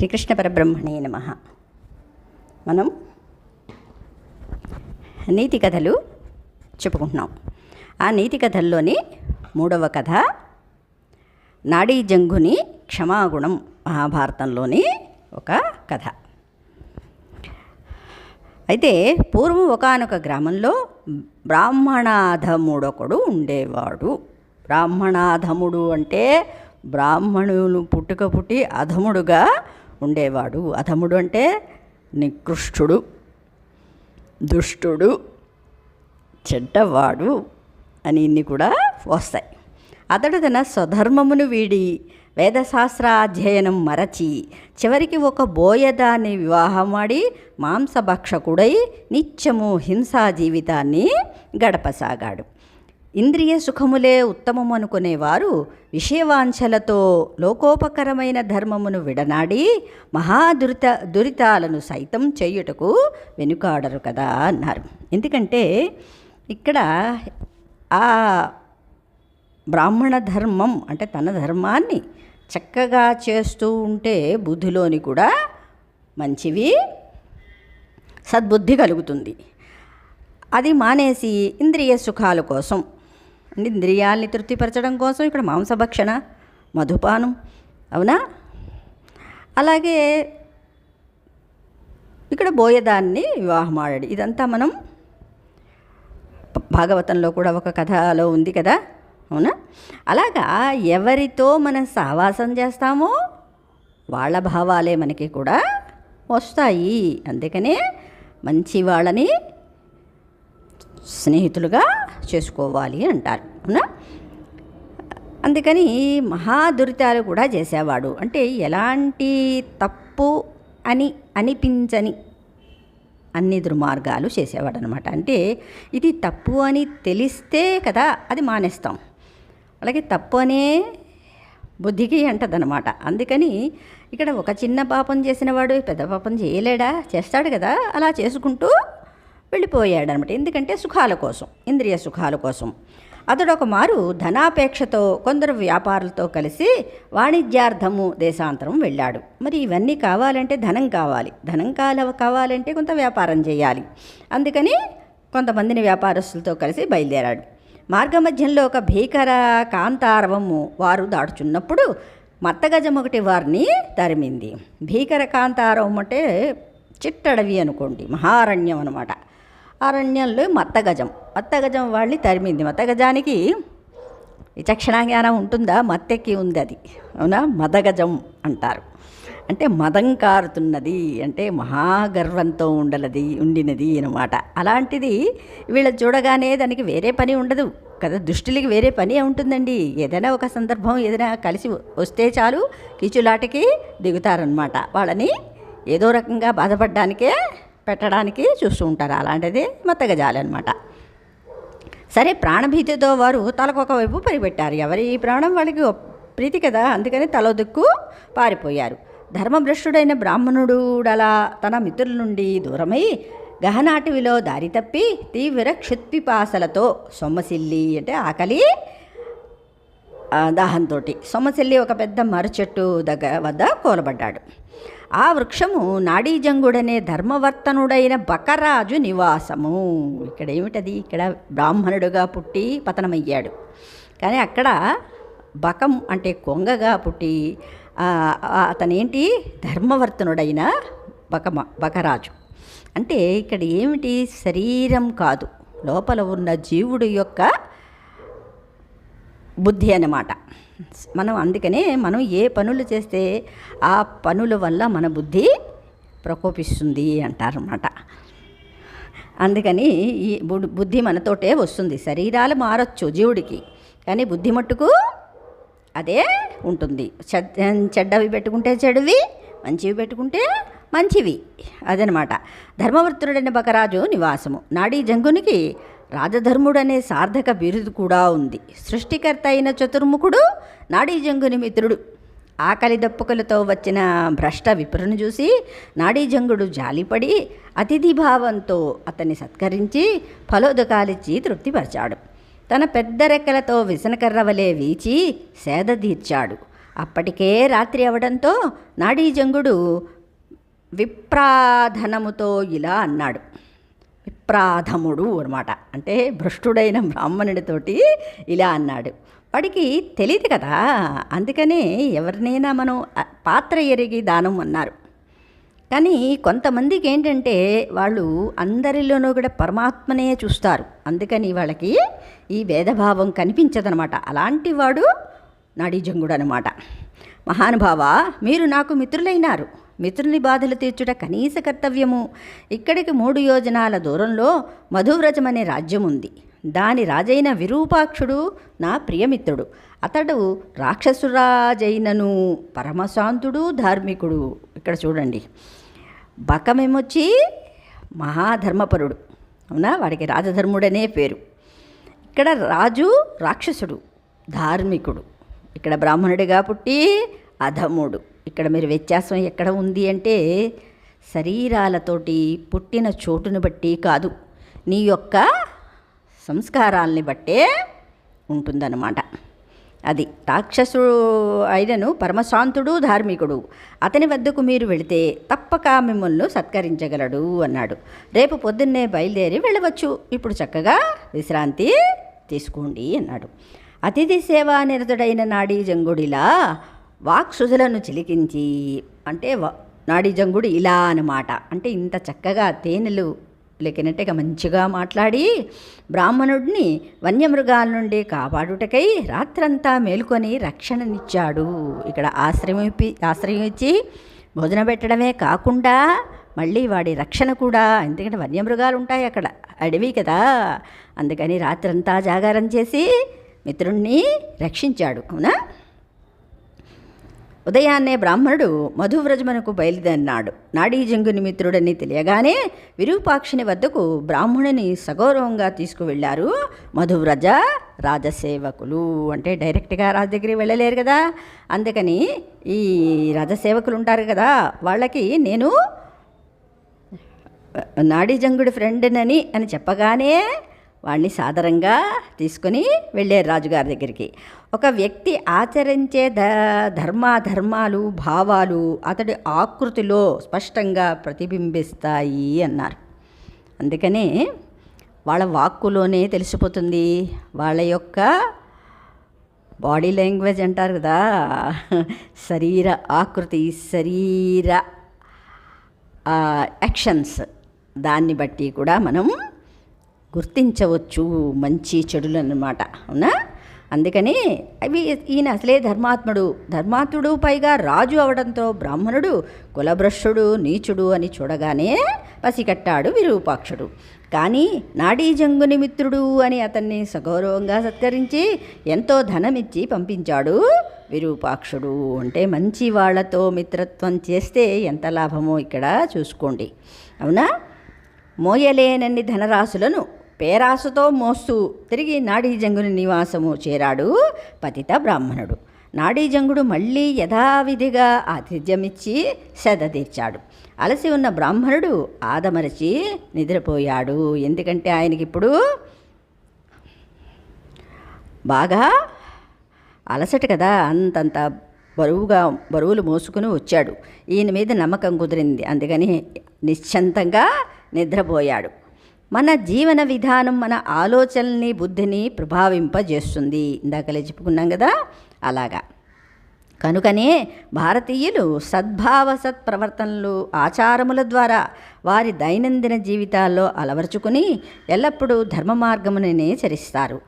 శ్రీకృష్ణ పరబ్రహ్మణే నమ. మనం నీతి కథలు చెప్పుకుంటున్నాం. ఆ నీతి కథల్లోని మూడవ కథ నాడీ జంగుని క్షమాగుణం మహాభారతంలోని ఒక కథ. అయితే పూర్వం ఒకానొక గ్రామంలో బ్రాహ్మణాధముడొకడు ఉండేవాడు. బ్రాహ్మణాధముడు అంటే బ్రాహ్మణులు పుట్టుక పుట్టి అధముడుగా ఉండేవాడు. అధముడు అంటే నికృష్టుడు దుష్టుడు చెడ్డవాడు అని ఇన్ని కూడా వస్తాయి. అతడు తన స్వధర్మమును వీడి వేదశాస్త్ర అధ్యయనం మరచి చివరికి ఒక బోయదాన్ని వివాహమాడి మాంసభక్షకుడై నిత్యము హింసా జీవితాన్ని గడపసాగాడు. ఇంద్రియ సుఖములే ఉత్తమం అనుకునేవారు విషయవాంఛలతో లోకోపకరమైన ధర్మమును విడనాడి మహాదురిత దురితాలను సైతం చేయుటకు వెనుకాడరు కదా అన్నారు. ఎందుకంటే ఇక్కడ ఆ బ్రాహ్మణ ధర్మం అంటే తన ధర్మాన్ని చక్కగా చేస్తూ ఉంటే బుద్ధిలోని కూడా మంచివి సద్బుద్ధి కలుగుతుంది. అది మానేసి ఇంద్రియ సుఖాల కోసం ఇంద్రియాల్ని తృప్తిపరచడం కోసం ఇక్కడ మాంసభక్షణ మధుపానం అవునా? అలాగే ఇక్కడ బోయదాన్ని వివాహం ఆడాడు. ఇదంతా మనం భాగవతంలో కూడా ఒక కథలో ఉంది కదా? అవునా? అలాగా ఎవరితో మనం సహవాసం చేస్తామో వాళ్ళ భావాలే మనకి కూడా వస్తాయి. అందుకనే మంచి వాళ్ళని స్నేహితులుగా చేసుకోవాలి అంటారు అవునా? అందుకని మహాదురితాలు కూడా చేసేవాడు. అంటే ఎలాంటి తప్పు అని అనిపించని అన్ని దుర్మార్గాలు చేసేవాడు అనమాట అంటే ఇది తప్పు అని తెలిస్తే కదా అది మానేస్తాం. అలాగే తప్పు అనే బుద్ధికి అంటదనమాట. అందుకని ఇక్కడ ఒక చిన్న పాపం చేసిన వాడు పెద్ద పాపం చేయలేడా? చేస్తాడు కదా. అలా చేసుకుంటూ వెళ్ళిపోయాడు అనమాట ఎందుకంటే సుఖాల కోసం ఇంద్రియ సుఖాల కోసం. అతడు ఒక మారు ధనాపేక్షతో కొందరు వ్యాపారులతో కలిసి వాణిజ్యార్థము దేశాంతరం వెళ్ళాడు. మరి ఇవన్నీ కావాలంటే ధనం కావాలి. ధనం కాల కావాలంటే కొంత వ్యాపారం చేయాలి. అందుకని కొంతమందిని వ్యాపారస్తులతో కలిసి బయలుదేరాడు. మార్గమధ్యంలో ఒక భీకర కాంతారవము వారు దాటుచున్నప్పుడు మత్తగజం ఒకటి వారిని తరిమింది. భీకర కాంతారవం అంటే చిట్టడవి అనుకోండి మహారణ్యం అనమాట అరణ్యంలో మత్తగజం. మత్తగజం వాళ్ళని తరిమింది. మత్తగజానికి విచక్షణ జ్ఞానం ఉంటుందా? మత్తెక్కి ఉంది అది అవునా? మదగజం అంటారు. అంటే మదం కారుతున్నది. అంటే మహాగర్వంతో ఉండలది ఉండినది అనమాట అలాంటిది వీళ్ళ చూడగానే దానికి వేరే పని ఉండదు కదా. దుష్టులకి వేరే పని ఉంటుందండి. ఏదైనా ఒక సందర్భం ఏదైనా కలిసి వస్తే చాలు కిచులాటకి దిగుతారనమాట వాళ్ళని ఏదో రకంగా బాధపడడానికే పెట్టడానికి చూస్తూ ఉంటారు. అలాంటిది మత్తగజాలి అనమాట సరే ప్రాణభీతితో వారు తలకొక వైపు పరిపెట్టారు. ఎవరి ప్రాణం వాళ్ళకి ప్రీతి కదా అందుకని తలదిక్కు పారిపోయారు. ధర్మభ్రష్టుడైన బ్రాహ్మణుడుడలా తన మిత్రుల నుండి దూరమై గహనాటివిలో దారి తప్పి తీవ్ర క్షుత్పిపాసలతో సొమ్మసిల్లి అంటే ఆకలి దాహంతో సొమ్మసిల్లి ఒక పెద్ద మరచెట్టు దగ్గర వద్ద కూలబడ్డాడు. ఆ వృక్షము నాడీజంగుడనే ధర్మవర్తనుడైన బకరాజు నివాసము. ఇక్కడ ఏమిటది? ఇక్కడ బ్రాహ్మణుడుగా పుట్టి పతనమయ్యాడు. కానీ అక్కడ బకం అంటే కొంగగా పుట్టి అతనేంటి? ధర్మవర్తనుడైన బకమ బకరాజు. అంటే ఇక్కడ ఏమిటి? శరీరం కాదు. లోపల ఉన్న జీవుడు యొక్క బుద్ధి అన్నమాట. మనం అందుకనే మనం ఏ పనులు చేస్తే ఆ పనుల వల్ల మన బుద్ధి ప్రకోపిస్తుంది అంటారన్నమాట. అందుకని ఈ బుద్ధి మనతోటే వస్తుంది. శరీరాలు మారచ్చు జీవుడికి కానీ బుద్ధి మట్టుకు అదే ఉంటుంది. చెడ్డవి పెట్టుకుంటే చెడువి మంచివి పెట్టుకుంటే మంచివి. అదనమాట. ధర్మవర్తుడైన బకరాజు నివాసము. నాడీ జంగునికి రాజధర్ముడనే సార్థక బిరుదు కూడా ఉంది. సృష్టికర్త అయిన చతుర్ముఖుడు నాడీజంగుని మిత్రుడు. ఆకలి దప్పుకలతో వచ్చిన భ్రష్ట విప్రును చూసి నాడీజంగుడు జాలిపడి అతిథి భావంతో అతన్ని సత్కరించి ఫలోదకాలిచ్చి తృప్తిపరిచాడు. తన పెద్ద రెక్కలతో విసనకర్రవలే వీచి సేద తీర్చాడు. అప్పటికే రాత్రి అవడంతో నాడీజంగుడు విప్రాధనముతో ఇలా అన్నాడు. విప్రాధముడు అనమాట అంటే భ్రష్టుడైన బ్రాహ్మణుడితోటి ఇలా అన్నాడు. వాడికి తెలియదు కదా. అందుకనే ఎవరినైనా మనం పాత్ర ఎరిగి దానం అన్నారు. కానీ కొంతమందికి ఏంటంటే వాళ్ళు అందరిలోనూ కూడా పరమాత్మనే చూస్తారు. అందుకని వాళ్ళకి ఈ భేదభావం కనిపించదనమాట అలాంటి వాడు నాడీజంగుడు అనమాట మహానుభావ మీరు నాకు మిత్రులైనారు. మిత్రుని బాధలు తీర్చుట కనీస కర్తవ్యము. ఇక్కడికి మూడు యోజనాల దూరంలో మధువ్రజం అనే రాజ్యం ఉంది దాని రాజైన విరూపాక్షుడు నా ప్రియమిత్రుడు. అతడు రాక్షసురాజైనను పరమశాంతుడు ధార్మికుడు. ఇక్కడ చూడండి. బకమేమొచ్చి మహాధర్మపరుడు. అవునా? వాడికి రాజధర్ముడనే పేరు. ఇక్కడ రాజు రాక్షసుడు ధార్మికుడు. ఇక్కడ బ్రాహ్మణుడిగా పుట్టి అధముడు. ఇక్కడ మీరు వ్యత్యాసం ఎక్కడ ఉంది అంటే శరీరాలతోటి పుట్టిన చోటును బట్టి కాదు. నీ యొక్క సంస్కారాల్ని బట్టే ఉంటుందన్నమాట. అది రాక్షసుడు అయినను పరమశాంతుడు ధార్మికుడు. అతని వద్దకు మీరు వెళితే తప్పక మిమ్మల్ని సత్కరించగలడు అన్నాడు. రేపు పొద్దున్నే బయలుదేరి వెళ్ళవచ్చు. ఇప్పుడు చక్కగా విశ్రాంతి తీసుకోండి అన్నాడు. అతిథి సేవా నిరతుడైన నాడీ జంగుడిలా వాక్సుధులను చిలికించి అంటే నాడీజంగుడు ఇలా అన్నమాట. అంటే ఇంత చక్కగా తేనెలు లేకినట్టుగా మంచిగా మాట్లాడి బ్రాహ్మణుడిని వన్యమృగాల నుండి కాపాడుటకై రాత్రంతా మేలుకొని రక్షణనిచ్చాడు. ఇక్కడ ఆశ్రయం ఇప్పి ఆశ్రయం ఇచ్చి భోజనం పెట్టడమే కాకుండా మళ్ళీ వాడి రక్షణ కూడా ఎందుకంటే వన్యమృగాలు ఉంటాయి అక్కడ అడవి కదా. అందుకని రాత్రంతా జాగారం చేసి మిత్రుణ్ణి రక్షించాడు. అవునా? ఉదయాన్నే బ్రాహ్మణుడు మధువ్రజమునకు బయలుదేరినాడు. నాడీజంగుని మిత్రుడని తెలియగానే విరూపాక్షిని వద్దకు బ్రాహ్మణుని సగౌరవంగా తీసుకువెళ్ళారు మధువ్రజ రాజసేవకులు. అంటే డైరెక్ట్గా రాజు దగ్గరికి వెళ్ళలేరు కదా. అందుకని ఈ రాజసేవకులు ఉంటారు కదా వాళ్ళకి నేను నాడీజంగుడి ఫ్రెండ్నని అని చెప్పగానే వాళ్ళని సాదరంగా తీసుకొని వెళ్ళారు రాజుగారి దగ్గరికి. ఒక వ్యక్తి ఆచరించే ద ధర్మాధర్మాలు భావాలు అతడి ఆకృతిలో స్పష్టంగా ప్రతిబింబిస్తాయి అన్నారు. అందుకనే వాళ్ళ వాక్కులోనే తెలిసిపోతుంది. వాళ్ళ యొక్క బాడీ లాంగ్వేజ్ అంటారు కదా శరీర ఆకృతి శరీర యాక్షన్స్. దాన్ని బట్టి కూడా మనం గుర్తించవచ్చు మంచి చెడులు అన్నమాట అవునా? అందుకని అవి ఈయన అసలే ధర్మాత్ముడు. ధర్మాత్ముడు పైగా రాజు అవడంతో బ్రాహ్మణుడు కులభ్రష్టుడు నీచుడు అని చూడగానే పసికట్టాడు విరూపాక్షుడు. కానీ నాడీజంగుని మిత్రుడు అని అతన్ని సగౌరవంగా సత్కరించి ఎంతో ధనమిచ్చి పంపించాడు విరూపాక్షుడు. అంటే మంచి వాళ్ళతో మిత్రత్వం చేస్తే ఎంత లాభమో ఇక్కడ చూసుకోండి అవునా? మోయలేనన్ని ధనరాశులను పేరాసతో మోస్తూ తిరిగి నాడీజంగుని నివాసము చేరాడు పతిత బ్రాహ్మణుడు. నాడీజంగుడు మళ్ళీ యథావిధిగా ఆతిథ్యమిచ్చి శ్రద్ధ తీర్చాడు. అలసి ఉన్న బ్రాహ్మణుడు ఆదమరచి నిద్రపోయాడు. ఎందుకంటే ఆయనకి ఇప్పుడు బాగా అలసట కదా అంతంత బరువుగా బరువులు మోసుకుని వచ్చాడు. ఈయన మీద నమ్మకం కుదిరింది. అందుకని నిశ్చంతంగా నిద్రపోయాడు. మన జీవన విధానం మన ఆలోచనల్ని బుద్ధిని ప్రభావింపజేస్తుంది. ఇందాకలే చెప్పుకున్నాం కదా? అలాగా. కనుకనే భారతీయులు సద్భావ సత్ప్రవర్తనలు ఆచారముల ద్వారా వారి దైనందిన జీవితాల్లో అలవరుచుకుని ఎల్లప్పుడూ ధర్మ మార్గముననే చరిస్తారు.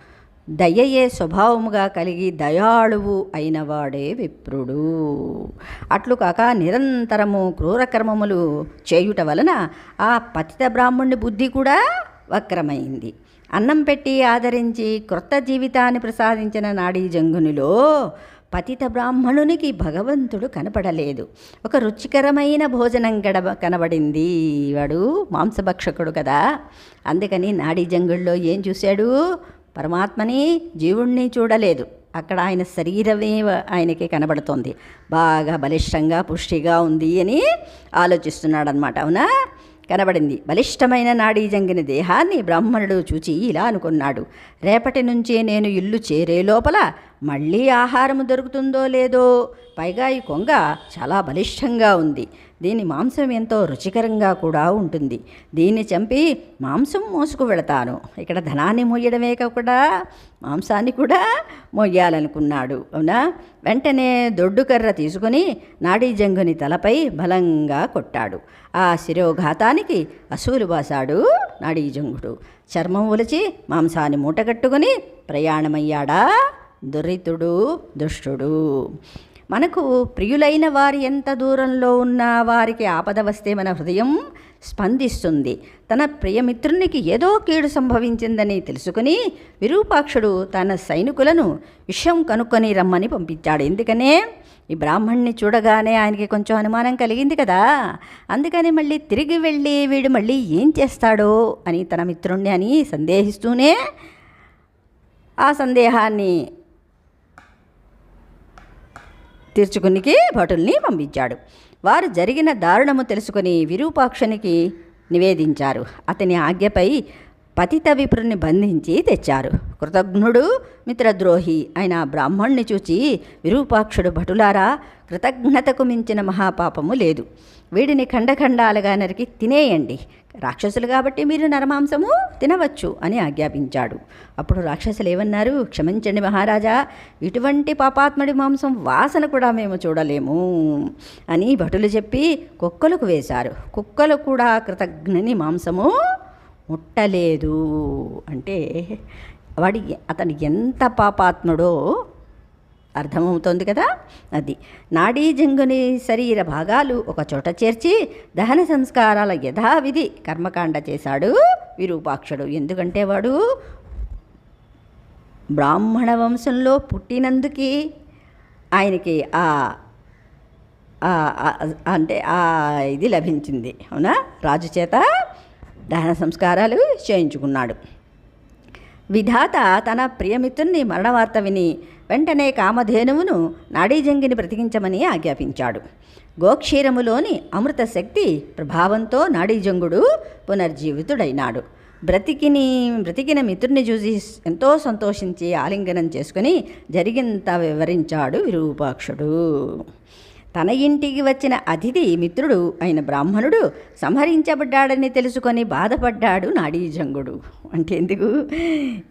దయయే స్వభావముగా కలిగి దయాళువు అయినవాడే విప్రుడు. అట్లు కాక నిరంతరము క్రూరకర్మములు చేయుట వలన ఆ పతిత బ్రాహ్మణుని బుద్ధి కూడా వక్రమైంది. అన్నం పెట్టి ఆదరించి క్రొత్త జీవితాన్ని ప్రసాదించిన నాడీ జంగునిలో పతిత బ్రాహ్మణునికి భగవంతుడు కనపడలేదు. ఒక రుచికరమైన భోజనం గడబ కనబడింది వాడు మాంసభక్షకుడు కదా. అందుకని నాడీ జంగుల్లో ఏం చూశాడు? పరమాత్మని జీవుణ్ణి చూడలేదు. అక్కడ ఆయన శరీరమే ఆయనకి కనబడుతోంది. బాగా బలిష్టంగా పుష్టిగా ఉంది అని ఆలోచిస్తున్నాడనమాట అవునా? కనబడింది. బలిష్టమైన నాడీ జంగిన దేహాన్ని బ్రాహ్మణుడు చూచి ఇలా అనుకున్నాడు. రేపటి నుంచే నేను ఇల్లు చేరే లోపల మళ్ళీ ఆహారము దొరుకుతుందో లేదో పైగా ఈ కొంగ చాలా బలిష్టంగా ఉంది. దీని మాంసం ఎంతో రుచికరంగా కూడా ఉంటుంది. దీన్ని చంపి మాంసం మోసుకు వెళతాను. ఇక్కడ ధనాన్ని మోయడమే కాకుండా మాంసాన్ని కూడా మోయాలనుకున్నాడు. అవునా? వెంటనే దొడ్డు కర్ర తీసుకుని నాడీజంగుని తలపై బలంగా కొట్టాడు. ఆ శిరోఘాతానికి అసూలు బాసాడు నాడీజంగుడు చర్మం ఒలిచి మాంసాన్ని మూటగట్టుకుని ప్రయాణమయ్యాడా? దురితుడు దుష్టుడు. మనకు ప్రియులైన వారి ఎంత దూరంలో ఉన్న వారికి ఆపద వస్తే మన హృదయం స్పందిస్తుంది. తన ప్రియమిత్రునికి ఏదో కీడు సంభవించిందని తెలుసుకుని విరూపాక్షుడు తన సైనికులను విషయం కనుక్కొని రమ్మని పంపించాడు. ఎందుకనే? ఈ బ్రాహ్మణ్ణి చూడగానే ఆయనకి కొంచెం అనుమానం కలిగింది కదా. అందుకని మళ్ళీ తిరిగి వెళ్ళి వీడు మళ్ళీ ఏం చేస్తాడో అని తన మిత్రుణ్ణి అని సందేహిస్తూనే ఆ సందేహాన్ని తీర్చుకునికి భటుల్ని పంపించాడు. వారు జరిగిన దారుణము తెలుసుకుని విరూపాక్షునికి నివేదించారు. అతని ఆజ్ఞపై పతిత విప్రుని బంధించి తెచ్చారు. కృతజ్ఞుడు మిత్రద్రోహి అయిన బ్రాహ్మణ్ణి చూచి విరూపాక్షుడు భటులారా కృతజ్ఞతకు మించిన మహాపాపము లేదు. వీడిని ఖండఖండాలుగా నరికి తినేయండి. రాక్షసులు కాబట్టి మీరు నరమాంసము తినవచ్చు అని ఆజ్ఞాపించాడు. అప్పుడు రాక్షసులు ఏమన్నారు? క్షమించండి మహారాజా ఇటువంటి పాపాత్ముడి మాంసం వాసన కూడా మేము చూడలేము అని భటులు చెప్పి కుక్కలకు వేశారు. కుక్కలు కూడా కృతజ్ఞని మాంసము ముట్టలేదు అంటే వాడి అతను ఎంత పాపాత్ముడో అర్థమవుతోంది కదా? అది. నాడీ జంగుని శరీర భాగాలు ఒక చోట చేర్చి దహన సంస్కారాల యథావిధి కర్మకాండ చేశాడు విరూపాక్షుడు. ఎందుకంటే వాడు బ్రాహ్మణ వంశంలో పుట్టినందుకే ఆయనకి ఆ అంటే ఆ ఇది లభించింది. అవునా? రాజు చేత దహన సంస్కారాలు చేయించుకున్నాడు. విధాత తన ప్రియమిత్రుని మరణవార్త విని వెంటనే కామధేనువును నాడీజంగిని బ్రతికించమని ఆజ్ఞాపించాడు. గోక్షీరములోని అమృత శక్తి ప్రభావంతో నాడీజంగుడు పునర్జీవితుడైనాడు. బ్రతికిని బ్రతికిన మిత్రుని చూసి ఎంతో సంతోషించి ఆలింగనం చేసుకుని జరిగింత వివరించాడు విరూపాక్షుడు. తన ఇంటికి వచ్చిన అతిథి మిత్రుడు అయిన బ్రాహ్మణుడు సంహరించబడ్డాడని తెలుసుకొని బాధపడ్డాడు నాడీజంగుడు. అంటే ఎందుకు?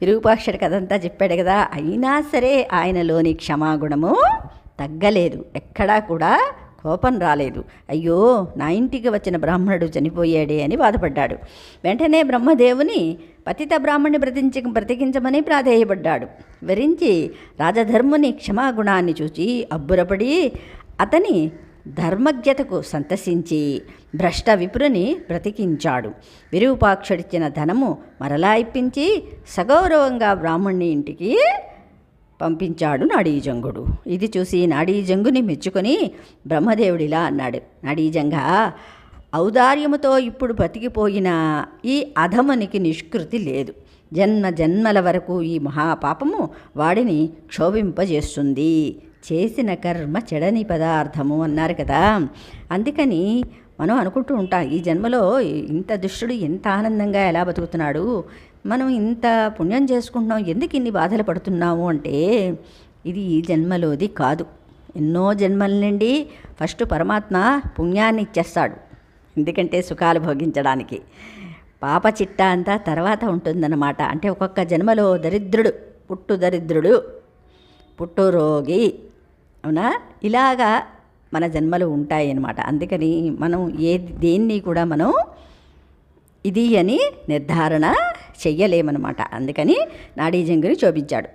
విరూపాక్షుడు కథంతా చెప్పాడు కదా. అయినా సరే ఆయనలోని క్షమాగుణము తగ్గలేదు. ఎక్కడా కూడా కోపం రాలేదు. అయ్యో నా ఇంటికి వచ్చిన బ్రాహ్మణుడు చనిపోయాడే అని బాధపడ్డాడు. వెంటనే బ్రహ్మదేవుని పతిత బ్రాహ్మణ్ణి బ్రతించి బ్రతికించమని ప్రాధేయపడ్డాడు. వివరించి రాజధర్ముని క్షమాగుణాన్ని చూచి అబ్బురపడి అతని ధర్మజ్ఞతకు సంతసించి భ్రష్ట విపురుని బ్రతికించాడు. విరూపాక్షుడిచ్చిన ధనము మరలా ఇప్పించి సగౌరవంగా బ్రాహ్మణ్ణి ఇంటికి పంపించాడు నాడీజంగుడు. ఇది చూసి నాడీజంగుని మెచ్చుకొని బ్రహ్మదేవుడిలా అన్నాడు. నాడీజంగ ఔదార్యముతో ఇప్పుడు బతికిపోయిన ఈ అధమునికి నిష్కృతి లేదు. జన్మ జన్మల వరకు ఈ మహాపాపము వాడిని క్షోభింపజేస్తుంది. చేసిన కర్మ చెడని పదార్థము అన్నారు కదా. అందుకని మనం అనుకుంటూ ఉంటాం ఈ జన్మలో ఇంత దుష్టుడు ఎంత ఆనందంగా ఎలా బతుకుతున్నాడు? మనం ఇంత పుణ్యం చేసుకుంటున్నాం ఎందుకు ఇన్ని బాధలు పడుతున్నాము అంటే ఇది ఈ జన్మలోది కాదు. ఎన్నో జన్మల నుండి ఫస్ట్ పరమాత్మ పుణ్యాన్ని ఇచ్చేస్తాడు ఎందుకంటే సుఖాలు భోగించడానికి. పాప చిట్ట అంతా తర్వాత ఉంటుందన్నమాట. అంటే ఒక్కొక్క జన్మలో దరిద్రుడు పుట్టు దరిద్రుడు పుట్టు రోగి అవునా? ఇలాగా మన జన్మలు ఉంటాయి అన్నమాట అందుకని మనం ఏ దేన్ని కూడా మనం ఇది అని నిర్ధారణ చెయ్యలేమన్నమాట. అందుకని నాడీజంగుని చూపించాడు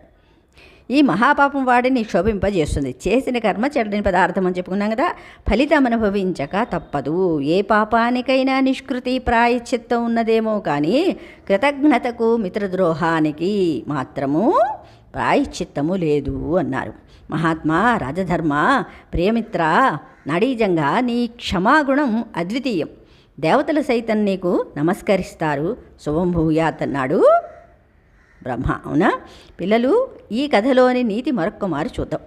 ఈ మహాపాపం వాడిని శోభింపజేస్తుంది చేసిన కర్మ చెడ్డని పదార్థం అని చెప్పుకున్నాం కదా ఫలితం అనుభవించక తప్పదు. ఏ పాపానికైనా నిష్కృతి ప్రాయశ్చిత్తం ఉన్నదేమో కానీ కృతజ్ఞతకు మిత్రద్రోహానికి మాత్రము ప్రాయశ్చిత్తము లేదు అన్నారు. మహాత్మా రాజధర్మ ప్రియమిత్ర నడీజంగా నీ క్షమాగుణం అద్వితీయం. దేవతలు సైతం నీకు నమస్కరిస్తారు. శుభంభూయాత్ అన్నాడు బ్రహ్మ. అవునా? పిల్లలు ఈ కథలోని నీతి మరొక్క మారు చూద్దాం.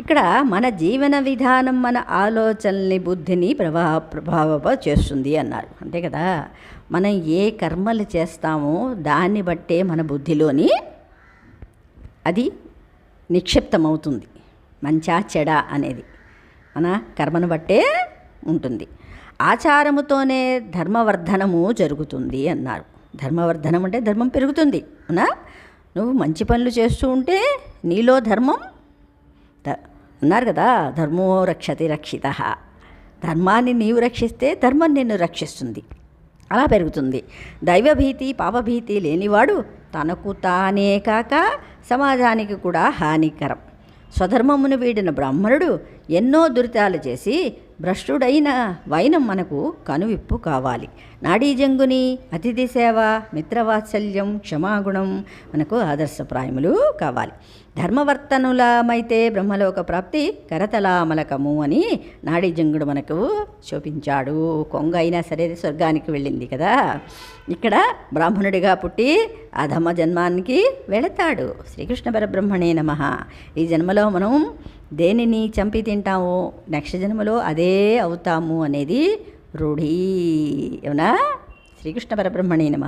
ఇక్కడ మన జీవన విధానం మన ఆలోచనల్ని బుద్ధిని ప్రభా ప్రభావ చేస్తుంది అన్నారు. అంతే కదా? మనం ఏ కర్మలు చేస్తామో దాన్ని బట్టే మన బుద్ధిలోని అది నిక్షిప్తమవుతుంది. మంచా చెడ అనేది. మన కర్మను బట్టే ఉంటుంది. ఆచారముతోనే ధర్మవర్ధనము జరుగుతుంది అన్నారు. ధర్మవర్ధనం అంటే ధర్మం పెరుగుతుంది. అవునా? నువ్వు మంచి పనులు చేస్తూ ఉంటే నీలో ధర్మం అన్నారు కదా ధర్మో రక్షతి రక్షిత. ధర్మాన్ని నీవు రక్షిస్తే ధర్మం నిన్ను రక్షిస్తుంది. అలా పెరుగుతుంది. దైవభీతి పాపభీతి లేనివాడు తనకు తానే కాక సమాజానికి కూడా హానికరం. స్వధర్మమును వీడిన బ్రాహ్మణుడు ఎన్నో దురితాలు చేసి భ్రష్టుడైన వైనం మనకు కనువిప్పు కావాలి. నాడీ జంగుని అతిథి సేవ మిత్రవాత్సల్యం క్షమాగుణం మనకు ఆదర్శప్రాయములు కావాలి. ధర్మవర్తనులమైతే బ్రహ్మలోక ప్రాప్తి కరతలామలకము అని నాడీ జంగుడు మనకు చూపించాడు. కొంగ అయినా సరే స్వర్గానికి వెళ్ళింది కదా. ఇక్కడ బ్రాహ్మణుడిగా పుట్టి అధమ జన్మానికి వెళతాడు. శ్రీకృష్ణ పరబ్రహ్మణే నమ. ఈ జన్మలో మనం దేనిని చంపి తింటామో నెక్స్ట్ జన్మలో అదే అవుతాము అనేది రూఢీ అవునా శ్రీకృష్ణ పరబ్రహ్మణే నమ.